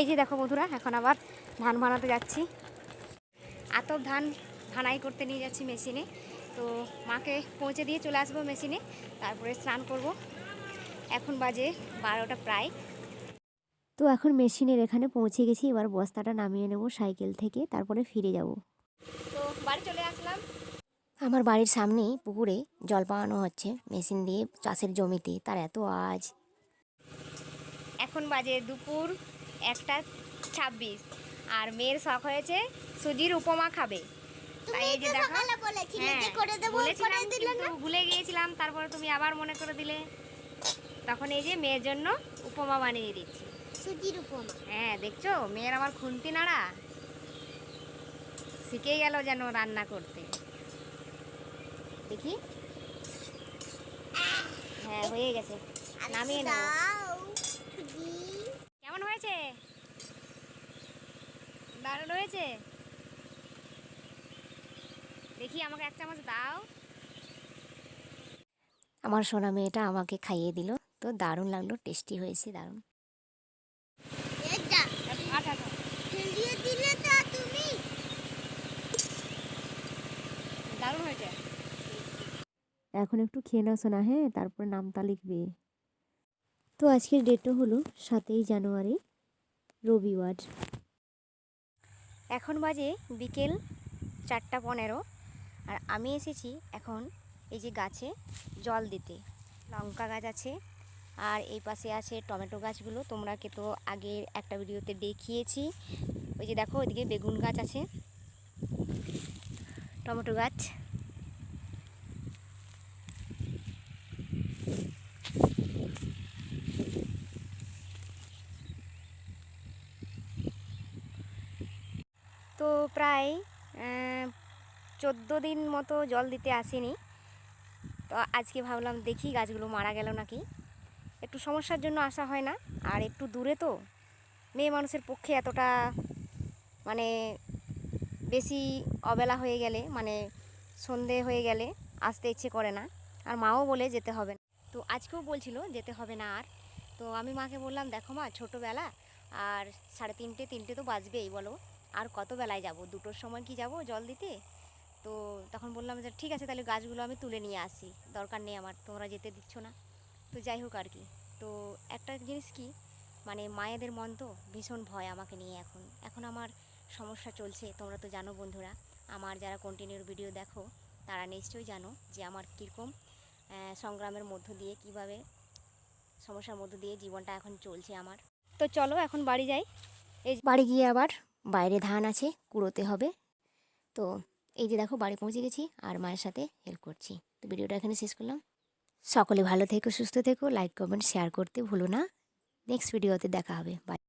এই যে দেখো বন্ধুরা, এখন আবার ধান ভানাতে যাচ্ছি। এত ধান ভানাই করতে নিয়ে যাচ্ছি মেশিনে। তো মাকে পৌঁছে দিয়ে চলে আসব মেশিনে, তারপরে স্নান করব। এখন বাজে বারোটা প্রায়। তো এখন মেশিনের এখানে পৌঁছে গেছি, এবার বস্তাটা নামিয়ে নেব সাইকেল থেকে, তারপরে ফিরে যাব। তো বাড়ি চলে আসলাম। আমার বাড়ির সামনেই পুকুরে জল পাওয়ানো হচ্ছে, মেশিন দিয়ে চাষের জমিতে, তার এত আজ। এখন বাজে দুপুর। একটা ছাব্বিশ। আর মেয়ের শখ হয়েছে সুজির উপমা খাবে। হ্যাঁ ভুলে গিয়েছিলাম তারপর তুমি আবার মনে করে দিলে। তখন এই যে মেয়ের জন্য উপমা বানিয়ে দিচ্ছি। সুজির উপমা। হ্যাঁ দেখছ? মেয়ের আমার খুন্তি নাড়া। শিখে গেল যেন রান্না করতে। দেখি। হ্যাঁ হয়ে গেছে। নামিয়ে কেমন হয়েছে? দারুণ হয়েছে? দেখি আমাকে এক চামচ দাও। আমার সোনা মেয়েটা আমাকে খাইয়ে দিল। তো দারুণ লাগল টেস্টি হয়েছে দারুণ। আচ্ছা আচ্ছা। ফেলিয়ে দিলে তো তুমি। দারুণ হয়েছে। এখন একটু খেয়ে নাও শোনা হ্যাঁ? তারপরে নামটা লিখবে। তো আজকের ডেটটা হলো সাতই জানুয়ারি। রবিবার। এখন বাজে বিকেল চারটা পনেরো আর আমি এসেছি এখন এই যে গাছে জল দিতে। লঙ্কা গাছ আছে আর এই পাশে আছে টমেটো গাছগুলো। তোমরা কে তো আগের একটা ভিডিওতে দেখিয়েছি। ওই যে দেখো, ওইদিকে বেগুন গাছ আছে, টমেটো গাছ। তো প্রায় চোদ্দ দিন মতো জল দিতে আসেনি। তো আজকে ভাবলাম দেখি গাছগুলো মারা গেল নাকি। একটু সমস্যার জন্য আসা হয় না, আর একটু দূরে তো। মেয়ে মানুষের পক্ষে এতটা মানে বেশি অবেলা হয়ে গেলে মানে সন্ধে হয়ে গেলে আসতে ইচ্ছে করে না। আর মাও বলে যেতে হবে না। তো আজকেও বলছিল যেতে হবে না আর। তো আমি মাকে বললাম, দেখো মা, ছোটোবেলা, আর সাড়ে তিনটে তিনটে তো বাজবেই, বলো। আর কত বেলায় যাব? দুটোর সময় কি যাব জল দিতে? তো তখন বললাম যে, ঠিক আছে, তাহলে গাছগুলো আমি তুলে নিয়ে আসি। দরকার নেই আমার, তোমরা যেতে দিচ্ছ না। তো যাই হোক আর কি। তো একটা জিনিস কি মানে মায়েদের মন তো ভীষণ ভয় আমাকে নিয়ে এখন। এখন আমার সমস্যা চলছে, তোমরা তো জানো বন্ধুরা। আমার যারা কন্টিনিউর ভিডিও দেখো, তারা নিশ্চয়ই জানো যে আমার কীরকম সংগ্রামের মধ্য দিয়ে, কীভাবে সমস্যার মধ্য দিয়ে জীবনটা এখন চলছে আমার। তো চলো, এখন বাড়ি যাই। এই বাড়ি গিয়ে আবার বাইরে ধান আছে, কুড়োতে হবে। তো এই যে দেখো, বাড়ি পৌঁছে গেছি আর মায়ের সাথে হেল্প করছি। তো ভিডিওটা এখানে শেষ করলাম। সকলে ভালো থেকো, সুস্থ থেকো। লাইক কমেন্ট শেয়ার করতে ভুলো না। নেক্সট ভিডিওতে দেখা হবে। বাই